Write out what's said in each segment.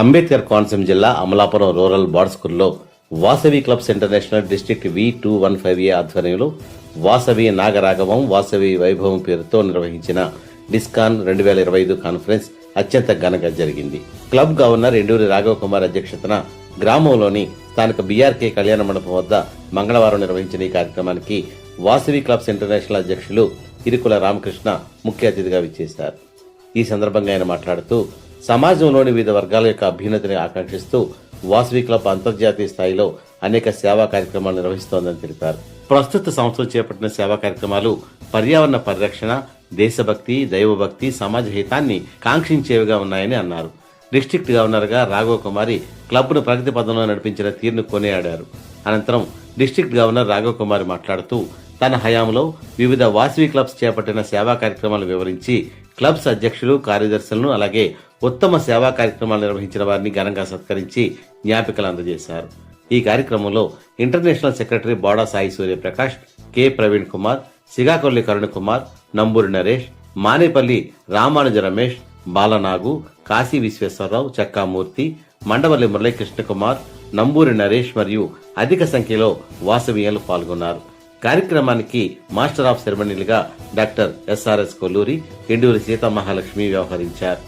Ambedkar Konaseema జిల్లా Amalapuram rural బాడ్స్కూల్లో Vasavi clubs international district V two one five A ఆధ్వర్యంలో వాసవి నాగరాగవం వాసవి వైభవం పేరుతో నిర్వహించిన డిస్కాన్ రెండు వేల ఇరవై ఐదు కాన్ఫరెన్స్ అత్యంత ఘనంగా జరిగింది. క్లబ్ గవర్నర్ ఎండూరి రాఘవ కుమార్ అధ్యక్షతన గ్రామంలోని స్థానిక బీఆర్కే కళ్యాణ మండపం వద్ద మంగళవారం నిర్వహించిన ఈ కార్యక్రమానికి వాసవి క్లబ్స్ ఇంటర్నేషనల్ అధ్యక్షులు ఇరుకుల రామకృష్ణ ముఖ్య అతిథిగా విచ్చేశారు. ఈ సందర్భంగా ఆయన మాట్లాడుతూ సమాజంలోని వివిధ వర్గాల యొక్క అభ్యున్నతిని ఆకాంక్షిస్తూ వాసవి క్లబ్ అంతర్జాతీయ స్థాయిలో అనేక సేవా కార్యక్రమాలు నిర్వహిస్తోందని తెలిపారు. ప్రస్తుత సంవత్సరం చేపట్టిన సేవా కార్యక్రమాలు పర్యావరణ పరిరక్షణ దేశభక్తి దైవభక్తి సమాజ హితాన్ని కాంక్షించేవిగా ఉన్నాయని అన్నారు. డిస్ట్రిక్ట్ గవర్నర్గా రాఘవ కుమారి క్లబ్ను ప్రగతి పదంలో నడిపించిన తీరును కొనియాడారు. అనంతరం డిస్ట్రిక్ట్ గవర్నర్ రాఘవ కుమారి మాట్లాడుతూ తన హయాంలో వివిధ వాసవి క్లబ్స్ చేపట్టిన సేవా కార్యక్రమాలు వివరించి క్లబ్స్ అధ్యక్షులు కార్యదర్శులను అలాగే ఉత్తమ సేవా కార్యక్రమాలు నిర్వహించిన వారిని ఘనంగా సత్కరించి జ్ఞాపికలు అందజేశారు. ఈ కార్యక్రమంలో international secretary Boda Sai Suryaprakash K Praveen Kumar Sigakolli Karun Kumar Namburi Naresh Manepalli Ramanuja Ramesh Balanagu Kasi Visweswararao Chakkamurthy Mandavalli Muralikrishna Kumar Namburi Naresh మరియు అధిక సంఖ్యలో వాసవీయులు పాల్గొన్నారు. కార్యక్రమానికి మాస్టర్ ఆఫ్ సెరమనీలుగా డాక్టర్ ఎస్ఆర్ఎస్ కొల్లూరి ఎండూరి సీతామహాలక్ష్మి వ్యవహరించారు.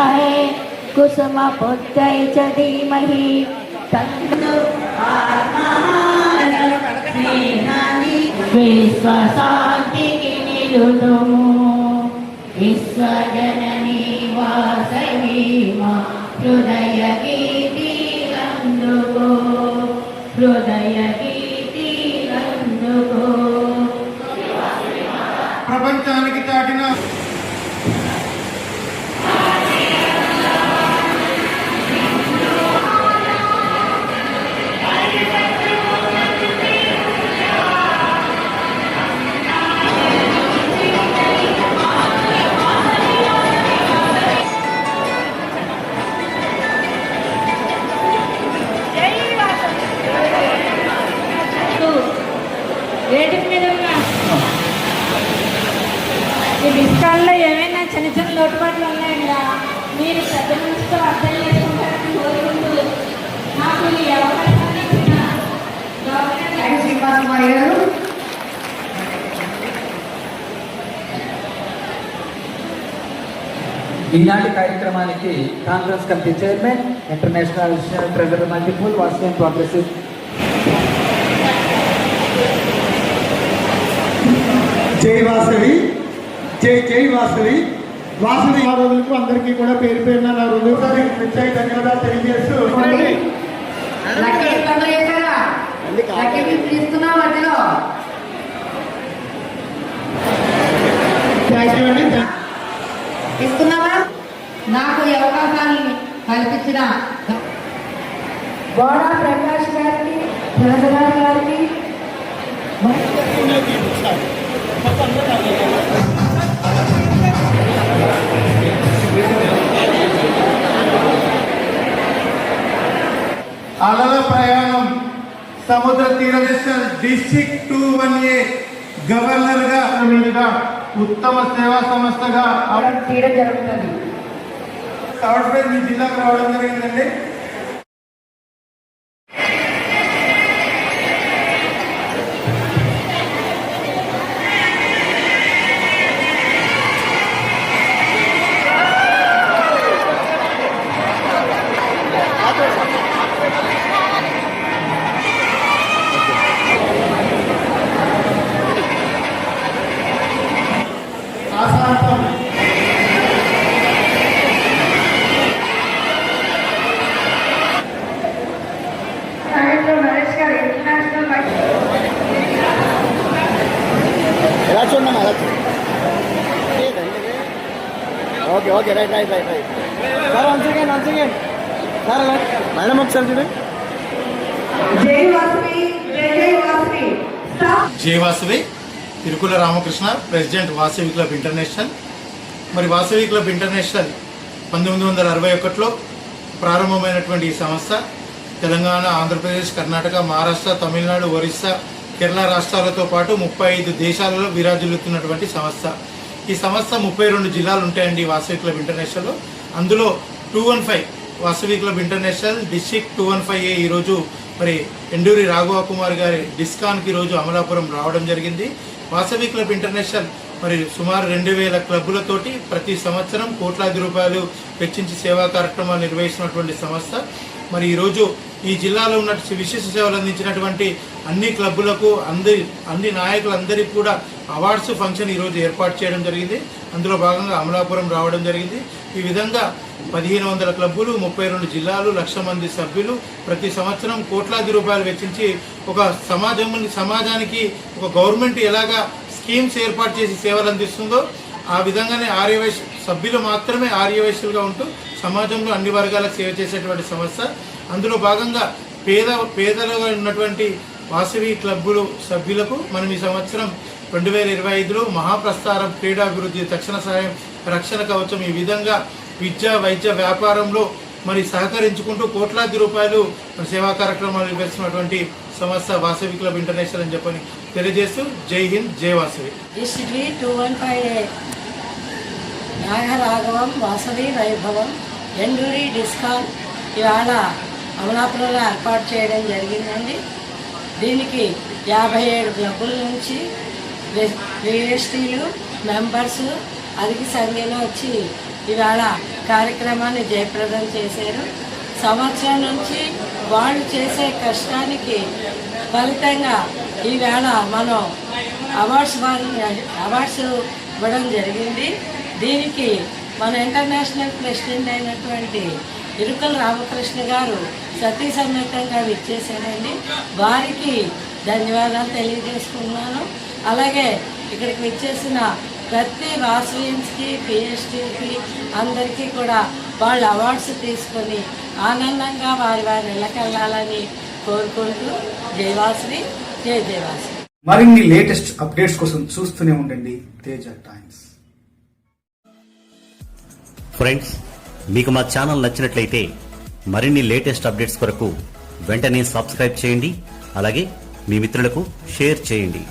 विद्महे कुसुमबुद्धै च धीमहि तन्नो विश्वशान्तिः निरुदुमु विश्वजननी वासवी मा हृदय లోటుపాట్లు ఉన్నాయండి మీరు పెద్ద మనసుతో అర్థం చేసుకుంటారని కోరుకుంటూ నాకు ఈ అవకాశాన్ని ఇచ్చిన గవర్నమెంట్ శ్రీనివాసరావు గారు. ఈనాటి కార్యక్రమానికి congress committee chairman international treasurer multiple వాస్యం progressive జై వాసవి జై జై వాసవి. వాసవి ఆ రోజులకు అందరికీ కూడా పేరు పేరున నా ప్రత్యేక ధన్యవాదాలు తెలియజేస్తూ ఇస్తున్నావు నాకు ఈ అవకాశాన్ని కల్పించిన బోడా ప్రకాష్ గారికి గారికి డిస్టిక్ టూ వన్ ఏ గవర్నర్గా మీదుగా ఉత్తమ సేవా సంస్థగా జరుగుతుంది. సాఫ్ట్వేర్ మీ జిల్లాకు రావడం జరిగిందండి. Okay okay right right right right. Sir one second one second sir madam ఒకసారి చూడండి. Stop J Vasavi Tirukula Ramakrishna president Vasavi club international. మరి వాసవి క్లబ్ ఇంటర్నేషనల్ పంతొమ్మిది వందల అరవై ఒకటిలో ప్రారంభమైనటువంటి ఈ సంస్థ తెలంగాణ ఆంధ్రప్రదేశ్ కర్ణాటక మహారాష్ట్ర తమిళనాడు ఒరిస్సా కేరళ రాష్ట్రాలతో పాటు ముప్పై ఐదు దేశాలలో విరాజిల్లుతున్నటువంటి సంస్థ. ఈ సంస్థ ముప్పై రెండు జిల్లాలు ఉంటాయండి వాసవి క్లబ్ ఇంటర్నేషనల్ అందులో two one five Vasavi club international district two one five A ఈరోజు మరి ఎండూరి రాఘవ కుమార్ గారి డిస్కాన్కి ఈరోజు అమలాపురం రావడం జరిగింది. వాసవి క్లబ్ ఇంటర్నేషనల్ మరి సుమారు రెండు వేల క్లబ్బులతోటి ప్రతి సంవత్సరం కోట్లాది రూపాయలు వెచ్చించి సేవా కార్యక్రమాలు నిర్వహిస్తున్నటువంటి సంస్థ. మరి ఈరోజు ఈ జిల్లాలో ఉన్న విశిష్ట సేవలు అందించినటువంటి అన్ని క్లబ్బులకు అందరి అన్ని నాయకులందరికీ కూడా అవార్డ్స్ ఫంక్షన్ ఈరోజు ఏర్పాటు చేయడం జరిగింది. అందులో భాగంగా అమలాపురం రావడం జరిగింది. ఈ విధంగా పదిహేను వందల క్లబ్బులు ముప్పై రెండు జిల్లాలు లక్ష మంది సభ్యులు ప్రతి సంవత్సరం కోట్లాది రూపాయలు వెచ్చించి ఒక సమాజం సమాజానికి ఒక గవర్నమెంట్ ఎలాగా స్కీమ్స్ ఏర్పాటు చేసి సేవలు అందిస్తుందో ఆ విధంగానే ఆర్యవైశ్య సభ్యులు మాత్రమే ఆర్యవైశ్యులుగా ఉంటూ సమాజంలో అన్ని వర్గాలకు సేవ చేసేటువంటి సంస్థ. అందులో భాగంగా పేద పేదలుగా ఉన్నటువంటి వాసవి క్లబ్బులు సభ్యులకు మనం ఈ సంవత్సరం రెండు వేల ఇరవై ఐదులో మహాప్రస్థానం క్రీడాభివృద్ధి తక్షణ సహాయం రక్షణ కవచం ఈ విధంగా విద్య వైద్య వ్యాపారంలో మరి సహకరించుకుంటూ కోట్లాది రూపాయలు సేవా కార్యక్రమాలు నిర్వహిస్తున్నటువంటి సంస్థ వాసవి క్లబ్ ఇంటర్నేషనల్ అని చెప్పని తెలియజేస్తూ జై హింద్ జై వాసవి. టూ వన్ ఫైవ్ నాగరాఘవం వాసవి వైభవం ఎండూరి డిస్కాన్ ఇవాళ అమలాపురంలో ఏర్పాటు చేయడం జరిగిందండి. దీనికి యాభై ఏడు క్లబ్బుల నుంచి విఎస్టీలు మెంబర్స్ అధిక సంఖ్యలో వచ్చి ఇవాళ కార్యక్రమాన్ని జయప్రదం చేశారు. సంవత్సరం నుంచి వాళ్ళు చేసే కష్టానికి ఫలితంగా ఈవేళ మనం అవార్డ్స్ వారిని అవార్డ్స్ ఇవ్వడం జరిగింది. దీనికి మన ఇంటర్నేషనల్ ప్రెసిడెంట్ అయినటువంటి ఇరుకల రామకృష్ణ గారు సతీ సమేతంగా విచ్చేశారండి. వారికి ధన్యవాదాలు తెలియజేసుకున్నాను అలాగే ఇక్కడికి విచ్చేసిన ప్రతి వాసవియన్స్కి పిహెచ్డీకి అందరికీ కూడా వాళ్ళు అవార్డ్స్ తీసుకొని ఆనందంగా వారి వారి ఇళ్ళకెళ్ళాలని కోరుకుంటూ జయవాసవి జయ జయవాసవి మరిన్ని లేటెస్ట్ అప్డేట్స్ కోసం చూస్తూనే ఉండండి తేజ టైమ్స్. ఫ్రెండ్స్ మీకు మా ఛానల్ నచ్చినట్లయితే మరిన్ని లేటెస్ట్ అప్డేట్స్ కొరకు వెంటనే సబ్స్క్రైబ్ చేయండి అలాగే మీ మిత్రులకు షేర్ చేయండి.